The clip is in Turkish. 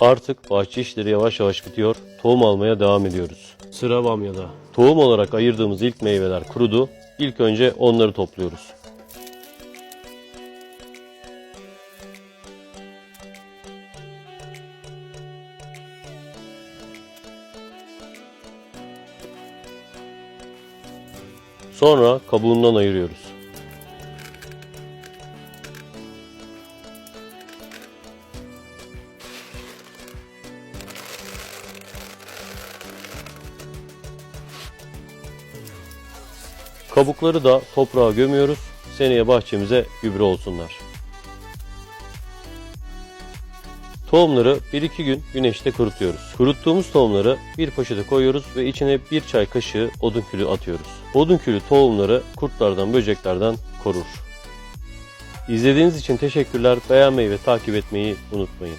Artık bahçe işleri yavaş yavaş bitiyor. Tohum almaya devam ediyoruz. Sıra bamyada. Tohum olarak ayırdığımız ilk meyveler kurudu. İlk önce onları topluyoruz. Sonra kabuğundan ayırıyoruz. Kabukları da toprağa gömüyoruz. Seneye bahçemize gübre olsunlar. Tohumları 1-2 gün güneşte kurutuyoruz. Kuruttuğumuz tohumları bir poşete koyuyoruz ve içine bir çay kaşığı odun külü atıyoruz. Odun külü tohumları kurtlardan, böceklerden korur. İzlediğiniz için teşekkürler. Beğenmeyi ve takip etmeyi unutmayın.